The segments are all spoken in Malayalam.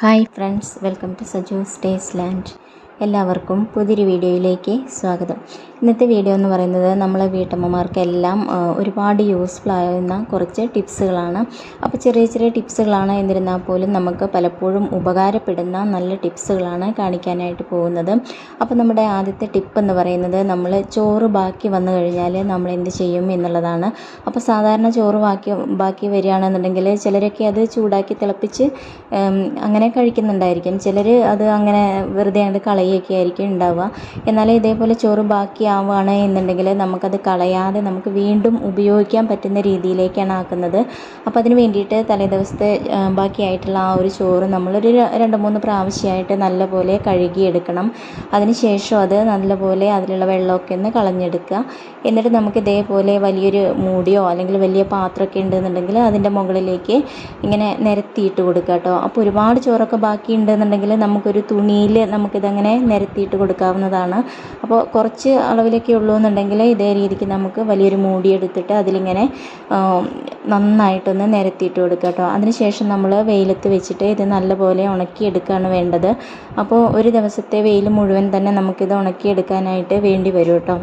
Hi friends, welcome to Saju's Day's Lunch. എല്ലാവർക്കും പുതിയൊരു വീഡിയോയിലേക്ക് സ്വാഗതം. ഇന്നത്തെ വീഡിയോ എന്ന് പറയുന്നത് നമ്മളെ വീട്ടമ്മമാർക്കെല്ലാം ഒരുപാട് യൂസ്ഫുൾ ആകുന്ന കുറച്ച് ടിപ്സുകളാണ്. അപ്പോൾ ചെറിയ ചെറിയ ടിപ്സുകളാണ് എന്നിരുന്നാൽ പോലും നമുക്ക് പലപ്പോഴും ഉപകാരപ്പെടുന്ന നല്ല ടിപ്സുകളാണ് കാണിക്കാനായിട്ട് പോകുന്നത്. അപ്പോൾ നമ്മുടെ ആദ്യത്തെ ടിപ്പ് എന്ന് പറയുന്നത് നമ്മൾ ചോറ് ബാക്കി വന്നു കഴിഞ്ഞാൽ നമ്മൾ എന്ത് ചെയ്യും എന്നുള്ളതാണ്. അപ്പോൾ സാധാരണ ചോറ് ബാക്കി ബാക്കി വരികയാണെന്നുണ്ടെങ്കിൽ ചിലരൊക്കെ അത് ചൂടാക്കി തിളപ്പിച്ച് അങ്ങനെ കഴിക്കുന്നുണ്ടായിരിക്കും. ചിലർ അത് അങ്ങനെ വെറുതെ അങ്ങോട്ട് കളയുകയൊക്കെ ആയിരിക്കും ഉണ്ടാവുക. എന്നാൽ ഇതേപോലെ ചോറ് ബാക്കിയാവുകയാണ് എന്നുണ്ടെങ്കിൽ നമുക്കത് കളയാതെ നമുക്ക് വീണ്ടും ഉപയോഗിക്കാൻ പറ്റുന്ന രീതിയിലേക്കാണ് ആക്കുന്നത്. അപ്പോൾ അതിന് വേണ്ടിയിട്ട് തലേദിവസത്തെ ദിവസത്തെ ബാക്കിയായിട്ടുള്ള ആ ഒരു ചോറ് നമ്മളൊരു രണ്ട് മൂന്ന് പ്രാവശ്യമായിട്ട് നല്ലപോലെ കഴുകിയെടുക്കണം. അതിന് ശേഷം അത് നല്ലപോലെ അതിലുള്ള വെള്ളമൊക്കെ ഒന്ന് കളഞ്ഞെടുക്കുക. എന്നിട്ട് നമുക്ക് ഇതേപോലെ വലിയൊരു മൂടിയോ അല്ലെങ്കിൽ വലിയ പാത്രമൊക്കെ ഉണ്ടെന്നുണ്ടെങ്കിൽ അതിന്റെ മുകളിലേക്ക് ഇങ്ങനെ നിരത്തിയിട്ട് കൊടുക്കുക കേട്ടോ. അപ്പോൾ ഒരുപാട് ചോറൊക്കെ ബാക്കി ഉണ്ടെന്നുണ്ടെങ്കിൽ നമുക്കൊരു തുണിയിൽ നമുക്കിതങ്ങനെ നിരത്തിയിട്ട് കൊടുക്കാവുന്നതാണ്. അപ്പോൾ കുറച്ച് അളവിലൊക്കെ ഉള്ളൂ എന്നുണ്ടെങ്കിൽ ഇതേ രീതിക്ക് നമുക്ക് വലിയൊരു മൂടി എടുത്തിട്ട് അതിലിങ്ങനെ നന്നായിട്ടൊന്ന് നിരത്തിയിട്ട് കൊടുക്കുക കേട്ടോ. അതിനുശേഷം നമ്മൾ വെയിലത്ത് വെച്ചിട്ട് ഇത് നല്ലപോലെ ഉണക്കിയെടുക്കുകയാണ് വേണ്ടത്. അപ്പോൾ ഒരു ദിവസത്തെ വെയിൽ മുഴുവൻ തന്നെ നമുക്കിത് ഉണക്കിയെടുക്കാനായിട്ട് വേണ്ടി വരും കേട്ടോ.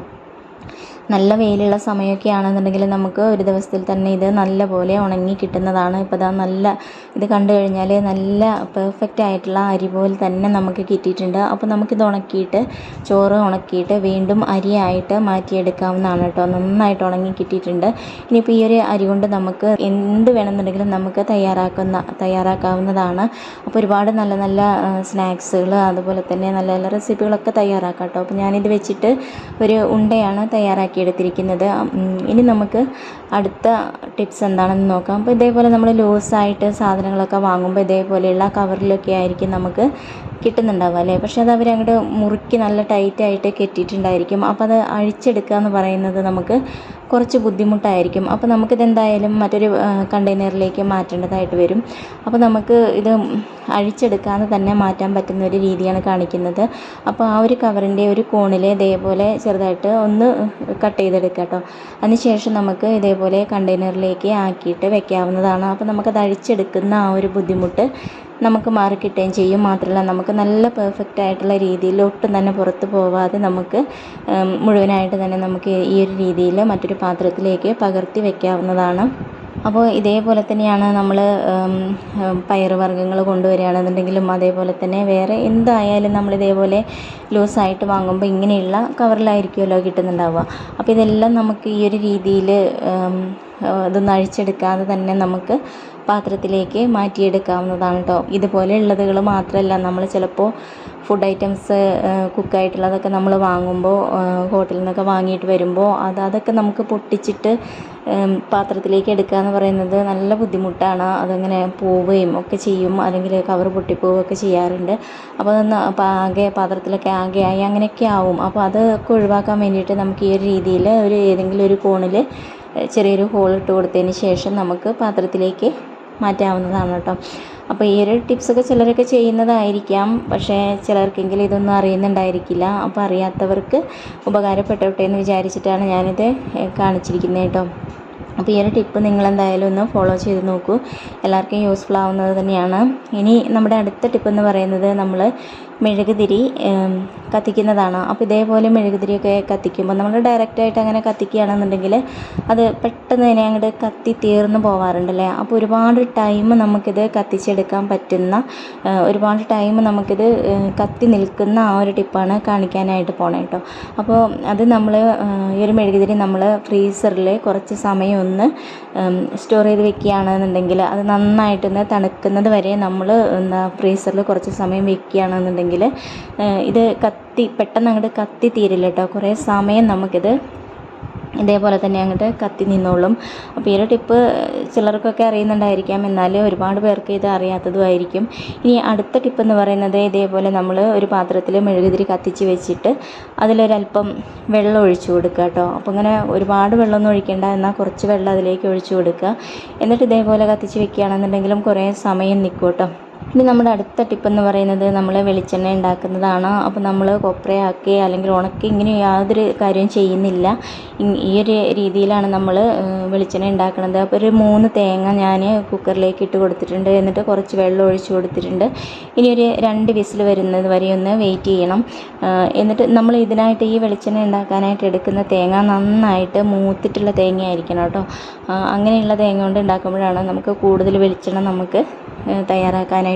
നല്ല വെയിലുള്ള സമയമൊക്കെ ആണെന്നുണ്ടെങ്കിൽ നമുക്ക് ഒരു ദിവസത്തിൽ തന്നെ ഇത് നല്ല പോലെ ഉണങ്ങി കിട്ടുന്നതാണ്. ഇപ്പോൾ ഇതാ നല്ല ഇത് കണ്ടു കഴിഞ്ഞാൽ നല്ല പെർഫെക്റ്റ് ആയിട്ടുള്ള അരി പോലെ തന്നെ നമുക്ക് കിട്ടിയിട്ടുണ്ട്. അപ്പോൾ നമുക്കിത് ഉണക്കിയിട്ട് ചോറ് ഉണക്കിയിട്ട് വീണ്ടും അരിയായിട്ട് മാറ്റിയെടുക്കാവുന്നതാണ് കേട്ടോ. നന്നായിട്ട് ഉണങ്ങി കിട്ടിയിട്ടുണ്ട്. ഇനിയിപ്പോൾ ഈ ഒരു അരി കൊണ്ട് നമുക്ക് എന്ത് വേണമെന്നുണ്ടെങ്കിലും നമുക്ക് തയ്യാറാക്കുന്ന തയ്യാറാക്കാവുന്നതാണ്. അപ്പോൾ ഒരുപാട് നല്ല നല്ല സ്നാക്സുകൾ അതുപോലെ തന്നെ നല്ല നല്ല റെസിപ്പികളൊക്കെ തയ്യാറാക്കാം കേട്ടോ. അപ്പോൾ ഞാനിത് വെച്ചിട്ട് ഒരു ഉണ്ടയാണ് തയ്യാറാക്കിയെടുത്തിരിക്കുന്നത് ഉം, ഇനി നമുക്ക് അടുത്ത ടിപ്സ് എന്താണെന്ന് നോക്കാം. അപ്പോൾ ഇതേപോലെ നമ്മൾ ലൂസായിട്ട് സാധനങ്ങളൊക്കെ വാങ്ങുമ്പോൾ ഇതേപോലെയുള്ള കവറിലൊക്കെ ആയിരിക്കും നമുക്ക് കിട്ടുന്നുണ്ടാവുക അല്ലേ? പക്ഷേ അത് അവരങ്ങോട്ട് മുറുക്കി നല്ല ടൈറ്റായിട്ട് കെട്ടിയിട്ടുണ്ടായിരിക്കും. അപ്പോൾ അത് അഴിച്ചെടുക്കുക എന്ന് പറയുന്നത് നമുക്ക് കുറച്ച് ബുദ്ധിമുട്ടായിരിക്കും. അപ്പോൾ നമുക്കിത് എന്തായാലും മറ്റൊരു കണ്ടെയ്നറിലേക്ക് മാറ്റേണ്ടതായിട്ട് വരും. അപ്പോൾ നമുക്ക് ഇത് അഴിച്ചെടുക്കാതെ തന്നെ മാറ്റാൻ പറ്റുന്ന ഒരു രീതിയാണ് കാണിക്കുന്നത്. അപ്പോൾ ആ ഒരു കവറിന്റെ ഒരു കോണിൽ ഇതേപോലെ ചെറുതായിട്ട് ഒന്ന് കട്ട് ചെയ്തെടുക്കുക കേട്ടോ അതിനുശേഷം നമുക്ക് ഇതേപോലെ കണ്ടെയ്നറിലേക്ക് ആക്കിയിട്ട് വെക്കാവുന്നതാണ്. അപ്പോൾ നമുക്കത് അഴിച്ചെടുക്കുന്ന ആ ഒരു ബുദ്ധിമുട്ട് നമുക്ക് മാറിക്കിട്ടുകയും ചെയ്യും. മാത്രമല്ല നമുക്ക് നല്ല പെർഫെക്റ്റ് ആയിട്ടുള്ള രീതിയിൽ ഒട്ടും തന്നെ പുറത്ത് പോവാതെ നമുക്ക് മുഴുവനായിട്ട് തന്നെ നമുക്ക് ഈ ഒരു രീതിയിൽ മറ്റൊരു പാത്രത്തിലേക്ക് പകർത്തി വയ്ക്കാവുന്നതാണ് അപ്പോൾ ഇതേപോലെ തന്നെയാണ് നമ്മൾ പയറുവർഗങ്ങൾ കൊണ്ടുവരികയാണെന്നുണ്ടെങ്കിലും അതേപോലെ തന്നെ വേറെ എന്തായാലും നമ്മൾ ഇതേപോലെ ലൂസായിട്ട് വാങ്ങുമ്പോൾ ഇങ്ങനെയുള്ള കവറിലായിരിക്കുമല്ലോ കിട്ടുന്നുണ്ടാവുക. അപ്പോൾ ഇതെല്ലാം നമുക്ക് ഈ ഒരു രീതിയിൽ ഇതൊന്നും അഴിച്ചെടുക്കാതെ തന്നെ നമുക്ക് പാത്രത്തിലേക്ക് മാറ്റിയെടുക്കാവുന്നതാണ് കേട്ടോ ഇതുപോലെ ഉള്ളതുകൾ മാത്രമല്ല നമ്മൾ ചിലപ്പോൾ ഫുഡ് ഐറ്റംസ് കുക്കായിട്ടുള്ളതൊക്കെ നമ്മൾ വാങ്ങുമ്പോൾ ഹോട്ടലിൽ നിന്നൊക്കെ വാങ്ങിയിട്ട് വരുമ്പോൾ അത് അതൊക്കെ നമുക്ക് പൊട്ടിച്ചിട്ട് പാത്രത്തിലേക്ക് എടുക്കുക എന്ന് പറയുന്നത് നല്ല ബുദ്ധിമുട്ടാണ്. അതങ്ങനെ പോവുകയും ഒക്കെ ചെയ്യും. അല്ലെങ്കിൽ കവർ പൊട്ടിപ്പോവുകയൊക്കെ ചെയ്യാറുണ്ട്. അപ്പോൾ അതൊന്ന് ആകെ പാത്രത്തിലൊക്കെ ആകെ ആയി അങ്ങനെയൊക്കെ ആവും. അപ്പോൾ അതൊക്കെ ഒഴിവാക്കാൻ വേണ്ടിയിട്ട് നമുക്ക് ഈ ഒരു രീതിയിൽ ഒരു ഏതെങ്കിലും ഒരു കോണിൽ ചെറിയൊരു ഹോൾ ഇട്ട് കൊടുത്തതിന് ശേഷം നമുക്ക് പാത്രത്തിലേക്ക് മാറ്റാവുന്നതാണ് കേട്ടോ. അപ്പോൾ ഈ ഒരു ടിപ്സൊക്കെ ചിലരൊക്കെ ചെയ്യുന്നതായിരിക്കാം. പക്ഷേ ചിലർക്കെങ്കിലും ഇതൊന്നും അറിയുന്നുണ്ടായിരിക്കില്ല. അപ്പോൾ അറിയാത്തവർക്ക് ഉപകാരപ്പെട്ടോട്ടെ എന്ന് വിചാരിച്ചിട്ടാണ് ഞാനിത് കാണിച്ചിരിക്കുന്നത് കേട്ടോ. അപ്പോൾ ഈ ഒരു ടിപ്പ് നിങ്ങൾ എന്തായാലും ഒന്ന് ഫോളോ ചെയ്ത് നോക്കൂ. എല്ലാവർക്കും യൂസ്ഫുൾ ആവുന്നത് തന്നെയാണ്. ഇനി നമ്മുടെ അടുത്ത ടിപ്പ് എന്ന് പറയുന്നത് നമ്മൾ മെഴുകുതിരി കത്തിക്കുന്നതാണ്. അപ്പോൾ ഇതേപോലെ മെഴുകുതിരിയൊക്കെ കത്തിക്കുമ്പോൾ നമ്മൾ ഡയറക്റ്റായിട്ട് അങ്ങനെ കത്തിക്കുകയാണെന്നുണ്ടെങ്കിൽ അത് പെട്ടെന്ന് തന്നെ അങ്ങോട്ട് കത്തി തീർന്നു പോവാറുണ്ടല്ലേ? അപ്പോൾ ഒരുപാട് ടൈം നമുക്കിത് കത്തിച്ചെടുക്കാൻ പറ്റുന്ന ഒരുപാട് ടൈം നമുക്കിത് കത്തി നിൽക്കുന്ന ആ ഒരു ടിപ്പാണ് കാണിക്കാനായിട്ട് പോണേ കേട്ടോ അപ്പോൾ അത് നമ്മൾ ഈ ഒരു മെഴുകുതിരി നമ്മൾ ഫ്രീസറിൽ കുറച്ച് സമയം ഒന്ന് സ്റ്റോർ ചെയ്ത് വെക്കുകയാണെന്നുണ്ടെങ്കിൽ അത് നന്നായിട്ടൊന്ന് തണുക്കുന്നത് വരെ നമ്മൾ എന്താ ഫ്രീസറിൽ കുറച്ച് സമയം വെക്കുകയാണെന്നുണ്ടെങ്കിൽ ഇത് കത്തി പെട്ടെന്ന് അങ്ങോട്ട് കത്തി തീരില്ല കേട്ടോ കുറേ സമയം നമുക്കിത് ഇതേപോലെ തന്നെ അങ്ങോട്ട് കത്തി നിന്നോളും. അപ്പോൾ ഈ ടിപ്പ് ചിലർക്കൊക്കെ അറിയുന്നുണ്ടായിരിക്കാം. എന്നാൽ ഒരുപാട് പേർക്ക് ഇത് അറിയാത്തതുമായിരിക്കും ഇനി അടുത്ത ടിപ്പ് എന്ന് പറയുന്നത് ഇതേപോലെ നമ്മൾ ഒരു പാത്രത്തിൽ മെഴുകുതിരി കത്തിച്ച് വെച്ചിട്ട് അതിലൊരല്പം വെള്ളം ഒഴിച്ചു കൊടുക്കുക കേട്ടോ അപ്പോൾ ഇങ്ങനെ ഒരുപാട് വെള്ളമൊന്നും ഒഴിക്കേണ്ട. എന്നാൽ കുറച്ച് വെള്ളം അതിലേക്ക് ഒഴിച്ചു കൊടുക്കുക. എന്നിട്ട് ഇതേപോലെ കത്തിച്ച് വെക്കുകയാണെന്നുണ്ടെങ്കിലും കുറേ സമയം നിൽക്കും കേട്ടോ ഇനി നമ്മുടെ അടുത്ത ടിപ്പ് എന്ന് പറയുന്നത് നമ്മൾ വെളിച്ചെണ്ണ ഉണ്ടാക്കുന്നതാണ്. അപ്പോൾ നമ്മൾ കൊപ്രയാക്കി അല്ലെങ്കിൽ ഉണക്കി ഇങ്ങനെ യാതൊരു കാര്യവും ചെയ്യുന്നില്ല. ഈ ഒരു രീതിയിലാണ് നമ്മൾ വെളിച്ചെണ്ണ ഉണ്ടാക്കുന്നത് അപ്പോൾ ഒരു മൂന്ന് തേങ്ങ ഞാൻ കുക്കറിലേക്ക് ഇട്ട് കൊടുത്തിട്ടുണ്ട്. എന്നിട്ട് കുറച്ച് വെള്ളം ഒഴിച്ച് കൊടുത്തിട്ടുണ്ട്. ഇനി ഒരു രണ്ട് വിസിൽ വരുന്നത് വരെ ഒന്ന് വെയിറ്റ് ചെയ്യണം. എന്നിട്ട് നമ്മൾ ഇതിനായിട്ട് ഈ വെളിച്ചെണ്ണ ഉണ്ടാക്കാനായിട്ട് എടുക്കുന്ന തേങ്ങ നന്നായിട്ട് മൂത്തിട്ടുള്ള തേങ്ങ ആയിരിക്കണം കേട്ടോ അങ്ങനെയുള്ള തേങ്ങ കൊണ്ട് ഉണ്ടാക്കുമ്പോഴാണ് നമുക്ക് കൂടുതൽ വെളിച്ചെണ്ണ നമുക്ക് ആ,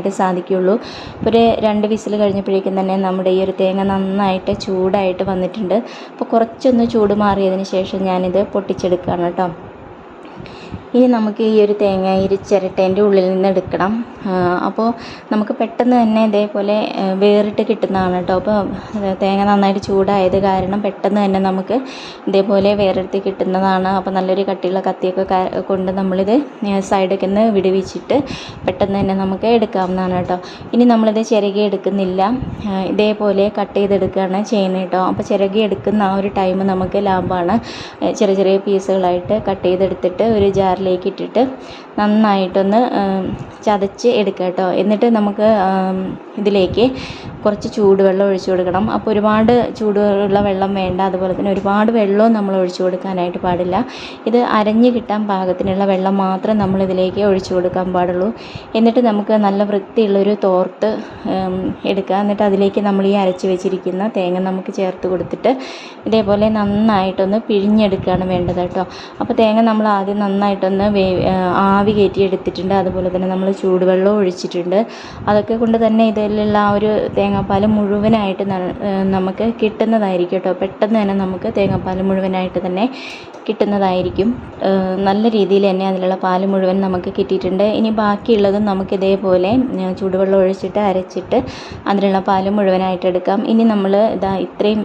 തയ്യാറാക്കാനായിട്ട് സാധിക്കുകയുള്ളൂ. ഒരു രണ്ട് വിസിൽ കഴിഞ്ഞപ്പോഴേക്കും തന്നെ നമ്മുടെ ഈ ഒരു തേങ്ങ നന്നായിട്ട് ചൂടായിട്ട് വന്നിട്ടുണ്ട്. അപ്പോൾ കുറച്ചൊന്ന് ചൂട് മാറിയതിന് ശേഷം ഞാനിത് പൊട്ടിച്ചെടുക്കുകയാണ് കേട്ടോ. ഇനി നമുക്ക് ഈ ഒരു തേങ്ങ ഇരി ചിരട്ടേന്റെ ഉള്ളിൽ നിന്ന് എടുക്കണം. അപ്പോൾ നമുക്ക് പെട്ടെന്ന് തന്നെ ഇതേപോലെ വേറിട്ട് കിട്ടുന്നതാണ് കേട്ടോ അപ്പോൾ തേങ്ങ നന്നായിട്ട് ചൂടായത് കാരണം പെട്ടെന്ന് തന്നെ നമുക്ക് ഇതേപോലെ വേറെടുത്ത് കിട്ടുന്നതാണ്. അപ്പോൾ നല്ലൊരു കട്ടിയുള്ള കത്തിയൊക്കെ കൊണ്ട് നമ്മളിത് സൈഡൊക്കെ ഒന്ന് വിടുവിച്ചിട്ട് പെട്ടെന്ന് തന്നെ നമുക്ക് എടുക്കാവുന്നതാണ് കേട്ടോ ഇനി നമ്മളിത് ചിരകി എടുക്കുന്നില്ല. ഇതേപോലെ കട്ട് ചെയ്തെടുക്കുകയാണ് ചെയ്യുന്നത് കേട്ടോ അപ്പോൾ ചിരകി എടുക്കുന്ന ആ ഒരു ടൈം നമുക്ക് ലാഭമാണ് ചെറിയ ചെറിയ പീസുകളായിട്ട് കട്ട് ചെയ്തെടുത്തിട്ട് ഒരു ജാറിലേക്ക് ഇട്ടിട്ട് നന്നായിട്ടൊന്ന് ചതച്ച് എടുക്കുക കേട്ടോ എന്നിട്ട് നമുക്ക് ഇതിലേക്ക് കുറച്ച് ചൂടുവെള്ളം ഒഴിച്ചു കൊടുക്കണം. അപ്പോൾ ഒരുപാട് ചൂടുള്ള വെള്ളം വേണ്ട. അതുപോലെ തന്നെ ഒരുപാട് വെള്ളവും നമ്മൾ ഒഴിച്ചു കൊടുക്കാനായിട്ട് പാടില്ല. ഇത് അരഞ്ഞു കിട്ടാൻ പാകത്തിനുള്ള വെള്ളം മാത്രം നമ്മൾ ഇതിലേക്ക് ഒഴിച്ചു കൊടുക്കാൻ പാടുള്ളൂ. എന്നിട്ട് നമുക്ക് നല്ല വൃത്തിയുള്ളൊരു തോർത്ത് എടുക്കുക. എന്നിട്ട് അതിലേക്ക് നമ്മൾ ഈ അരച്ച് വെച്ചിരിക്കുന്ന തേങ്ങ നമുക്ക് ചേർത്ത് കൊടുത്തിട്ട് ഇതേപോലെ നന്നായിട്ടൊന്ന് പിഴിഞ്ഞെടുക്കുകയാണ് വേണ്ടത് കേട്ടോ അപ്പോൾ തേങ്ങ നമ്മൾ ആദ്യം നന്നായിട്ടൊന്ന് വേ ആവി കയറ്റി എടുത്തിട്ടുണ്ട് അതുപോലെ തന്നെ നമ്മൾ ചൂടുവെള്ളം ഒഴിച്ചിട്ടുണ്ട്. അതൊക്കെ കൊണ്ട് തന്നെ ഇതിലുള്ള ആ ഒരു തേങ്ങാപ്പാൽ മുഴുവനായിട്ട് നമുക്ക് കിട്ടുന്നതായിരിക്കും കേട്ടോ. പെട്ടെന്ന് തന്നെ നമുക്ക് തേങ്ങാപ്പാൽ മുഴുവനായിട്ട് തന്നെ കിട്ടുന്നതായിരിക്കും. നല്ല രീതിയിൽ തന്നെ അതിലുള്ള പാൽ മുഴുവൻ നമുക്ക് കിട്ടിയിട്ടുണ്ട്. ഇനി ബാക്കിയുള്ളതും നമുക്ക് ഇതേപോലെ ചൂടുവെള്ളം ഒഴിച്ചിട്ട് അരച്ചിട്ട് അതിലുള്ള പാൽ മുഴുവനായിട്ട് എടുക്കാം. ഇനി നമ്മൾ ഇതാ ഇത്രയും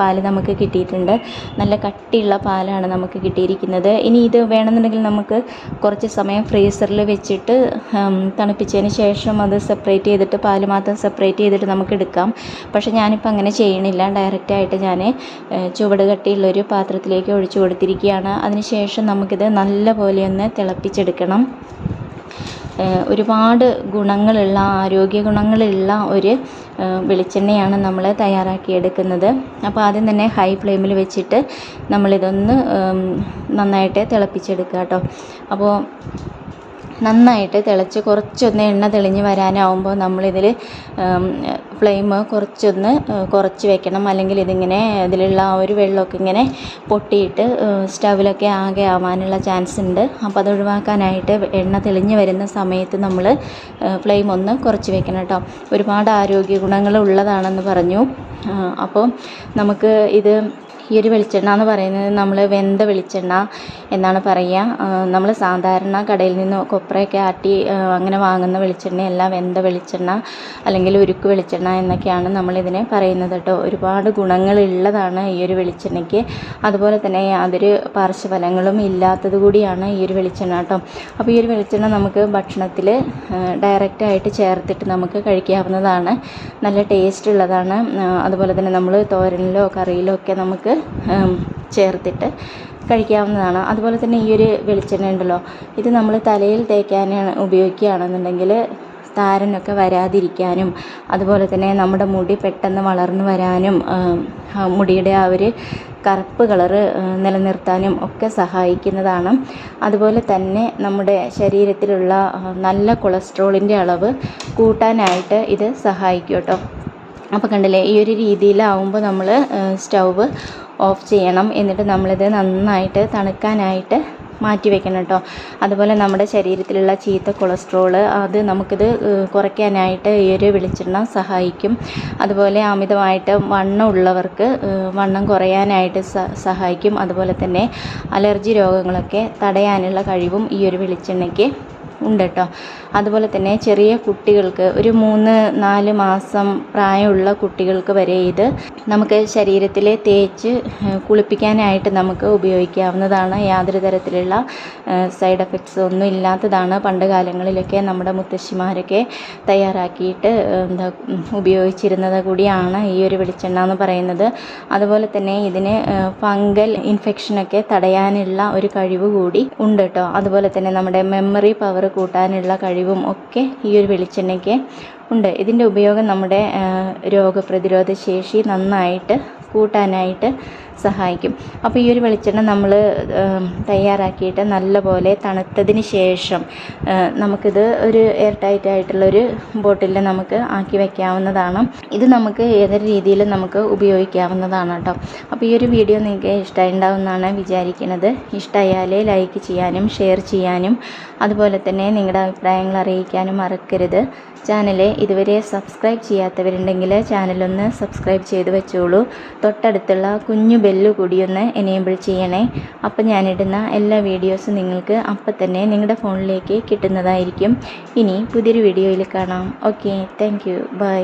പാൽ നമുക്ക് കിട്ടിയിട്ടുണ്ട്. നല്ല കട്ടിയുള്ള പാലാണ് നമുക്ക് കിട്ടിയിരിക്കുന്നത്. ഇനി ഇത് വേണമെന്നുണ്ടെങ്കിൽ നമുക്ക് കുറച്ച് സമയം ഫ്രീസറിൽ വെച്ചിട്ട് തണുപ്പിച്ചതിന് ശേഷം അത് സെപ്പറേറ്റ് ചെയ്തിട്ട് പാൽ മാത്രം സെപ്പറേറ്റ് ചെയ്തിട്ട് നമുക്ക് എടുക്കാം. പക്ഷേ ഞാനിപ്പോൾ അങ്ങനെ ചെയ്യണില്ല. ഡയറക്റ്റായിട്ട് ഞാൻ ചുവട് കട്ടിയുള്ളൊരു പാത്രത്തിലേക്ക് ഒഴിച്ചു കൊടുത്തിരിക്കുകയാണ്. അതിനുശേഷം നമുക്കിത് നല്ലപോലെ ഒന്ന് തിളപ്പിച്ചെടുക്കണം. ഒരുപാട് ഗുണങ്ങളുള്ള ആരോഗ്യ ഗുണങ്ങളുള്ള ഒരു വെളിച്ചെണ്ണയാണ് നമ്മൾ തയ്യാറാക്കിയെടുക്കുന്നത്. അപ്പോൾ ആദ്യം തന്നെ ഹൈ ഫ്ലെയിമിൽ വെച്ചിട്ട് നമ്മളിതൊന്ന് നന്നായിട്ട് തിളപ്പിച്ചെടുക്കുക കേട്ടോ അപ്പോൾ നന്നായിട്ട് തിളച്ച് കുറച്ചൊന്ന് എണ്ണ തെളിഞ്ഞ് വരാനാവുമ്പോൾ നമ്മളിതിൽ ഫ്ലെയിം കുറച്ചൊന്ന് കുറച്ച് വെക്കണം. അല്ലെങ്കിൽ ഇതിങ്ങനെ ഇതിലുള്ള ആ ഒരു വെള്ളമൊക്കെ ഇങ്ങനെ പൊട്ടിയിട്ട് സ്റ്റവിലൊക്കെ ആകെ ആവാനുള്ള ചാൻസ് ഉണ്ട്. അപ്പോൾ അത് ഒഴിവാക്കാനായിട്ട് എണ്ണ തെളിഞ്ഞ് വരുന്ന സമയത്ത് നമ്മൾ ഫ്ലെയിം ഒന്ന് കുറച്ച് വെക്കണം കേട്ടോ. ഒരുപാട് ആരോഗ്യ ഗുണങ്ങൾ ഉള്ളതാണെന്ന് പറഞ്ഞു. അപ്പോൾ നമുക്ക് ഇത് ഈ ഒരു വെളിച്ചെണ്ണ എന്ന് പറയുന്നത് നമ്മൾ വെന്ത വെളിച്ചെണ്ണ എന്നാണ് പറയുക. നമ്മൾ സാധാരണ കടയിൽ നിന്ന് കൊപ്രയൊക്കെ ആട്ടി അങ്ങനെ വാങ്ങുന്ന വെളിച്ചെണ്ണയല്ല വെന്ത വെളിച്ചെണ്ണ അല്ലെങ്കിൽ ഉരുക്ക് വെളിച്ചെണ്ണ എന്നൊക്കെയാണ് നമ്മളിതിനെ പറയുന്നത് കേട്ടോ. ഒരുപാട് ഗുണങ്ങളുള്ളതാണ് ഈ ഒരു വെളിച്ചെണ്ണയ്ക്ക്. അതുപോലെ തന്നെ യാതൊരു പാർശ്വഫലങ്ങളും ഇല്ലാത്തത് കൂടിയാണ് ഈ ഒരു വെളിച്ചെണ്ണ കേട്ടോ. അപ്പോൾ ഈ ഒരു വെളിച്ചെണ്ണ നമുക്ക് ഭക്ഷണത്തിൽ ഡയറക്റ്റായിട്ട് ചേർത്തിട്ട് നമുക്ക് കഴിക്കാവുന്നതാണ്. നല്ല ടേസ്റ്റ് ഉള്ളതാണ്. അതുപോലെ തന്നെ നമ്മൾ തോരനിലോ കറിയിലോ ഒക്കെ നമുക്ക് ചേർത്തിട്ട് കഴിക്കാവുന്നതാണ്. അതുപോലെ തന്നെ ഈ ഒരു വെളിച്ചെണ്ണ ഉണ്ടല്ലോ ഇത് നമ്മൾ തലയിൽ തേക്കാനാണ് ഉപയോഗിക്കുകയാണെന്നുണ്ടെങ്കിൽ താരനൊക്കെ വരാതിരിക്കാനും അതുപോലെ തന്നെ നമ്മുടെ മുടി പെട്ടെന്ന് വളർന്നു വരാനും മുടിയുടെ ആ ഒരു കറുപ്പ് കളറ് നിലനിർത്താനും ഒക്കെ സഹായിക്കുന്നതാണ്. അതുപോലെ തന്നെ നമ്മുടെ ശരീരത്തിലുള്ള നല്ല കൊളസ്ട്രോളിന്റെ അളവ് കൂട്ടാനായിട്ട് ഇത് സഹായിക്കും കേട്ടോ. അപ്പോൾ കണ്ടില്ലേ ഈ ഒരു രീതിയിലാവുമ്പോൾ നമ്മൾ സ്റ്റൗവ് ഓഫ് ചെയ്യണം. എന്നിട്ട് നമ്മളിത് നന്നായിട്ട് തണുക്കാനായിട്ട് മാറ്റി വെക്കണം കേട്ടോ അതുപോലെ നമ്മുടെ ശരീരത്തിലുള്ള ചീത്ത കൊളസ്ട്രോൾ അത് നമുക്കിത് കുറയ്ക്കാനായിട്ട് ഈ ഒരു വെളിച്ചെണ്ണ സഹായിക്കും. അതുപോലെ അമിതമായിട്ട് വണ്ണം ഉള്ളവർക്ക് വണ്ണം കുറയാനായിട്ട് സഹായിക്കും. അതുപോലെ തന്നെ അലർജി രോഗങ്ങളൊക്കെ തടയാനുള്ള കഴിവും ഈ ഒരു വെളിച്ചെണ്ണയ്ക്ക് ഉണ്ട് കേട്ടോ അതുപോലെ തന്നെ ചെറിയ കുട്ടികൾക്ക് ഒരു മൂന്ന് നാല് മാസം പ്രായമുള്ള കുട്ടികൾക്ക് വരെ ഇത് നമുക്ക് ശരീരത്തിൽ തേച്ച് കുളിപ്പിക്കാനായിട്ട് നമുക്ക് ഉപയോഗിക്കാവുന്നതാണ്. യാതൊരു തരത്തിലുള്ള സൈഡ് എഫക്ട്സ് ഒന്നും ഇല്ലാത്തതാണ്. പണ്ട് കാലങ്ങളിലൊക്കെ നമ്മുടെ മുത്തശ്ശിമാരൊക്കെ തയ്യാറാക്കിയിട്ട് എന്താ ഉപയോഗിച്ചിരുന്നത് കൂടിയാണ് ഈ ഒരു വെളിച്ചെണ്ണ എന്ന് പറയുന്നത്. അതുപോലെ തന്നെ ഇതിന് ഫംഗൽ ഇൻഫെക്ഷനൊക്കെ തടയാനുള്ള ഒരു കഴിവ് കൂടി ഉണ്ട് കേട്ടോ. അതുപോലെ തന്നെ നമ്മുടെ മെമ്മറി പവർ കൂട്ടാനുള്ള കഴിവും ഒക്കെ ഈ ഒരു വെളിച്ചെണ്ണയ്ക്ക് ഉണ്ട്. ഇതിന്റെ ഉപയോഗം നമ്മുടെ രോഗപ്രതിരോധ ശേഷി നന്നായിട്ട് കൂട്ടാനായിട്ട് സഹായിക്കും. അപ്പോൾ ഈ ഒരു വെളിച്ചെണ്ണ നമ്മൾ തയ്യാറാക്കിയിട്ട് നല്ലപോലെ തണുത്തതിന് ശേഷം നമുക്കിത് ഒരു എയർ ടൈറ്റ് ആയിട്ടുള്ളൊരു ബോട്ടിലിൽ നമുക്ക് ആക്കി വയ്ക്കാവുന്നതാണ് ഇത് നമുക്ക് ഏതൊരു രീതിയിലും നമുക്ക് ഉപയോഗിക്കാവുന്നതാണ് കേട്ടോ. അപ്പോൾ ഈ ഒരു വീഡിയോ നിങ്ങൾക്ക് ഇഷ്ടമായിട്ടുണ്ടാവുമെന്നാണ് വിചാരിക്കുന്നത് ഇഷ്ടമായാൽ ലൈക്ക് ചെയ്യാനും ഷെയർ ചെയ്യാനും അതുപോലെ തന്നെ നിങ്ങളുടെ അഭിപ്രായങ്ങൾ അറിയിക്കാനും മറക്കരുത്. ചാനൽ ഇതുവരെ സബ്സ്ക്രൈബ് ചെയ്യാത്തവരുണ്ടെങ്കിൽ ചാനലൊന്ന് സബ്സ്ക്രൈബ് ചെയ്ത് വെച്ചോളൂ. തൊട്ടടുത്തുള്ള കുഞ്ഞു ബെല്ല് കൂടി ഒന്ന് എനേബിൾ ചെയ്യണേ. അപ്പം ഞാനിടുന്ന എല്ലാ വീഡിയോസും നിങ്ങൾക്ക് അപ്പം തന്നെ നിങ്ങളുടെ ഫോണിലേക്ക് കിട്ടുന്നതായിരിക്കും. ഇനി പുതിയൊരു വീഡിയോയിൽ കാണാം. Okay thank you by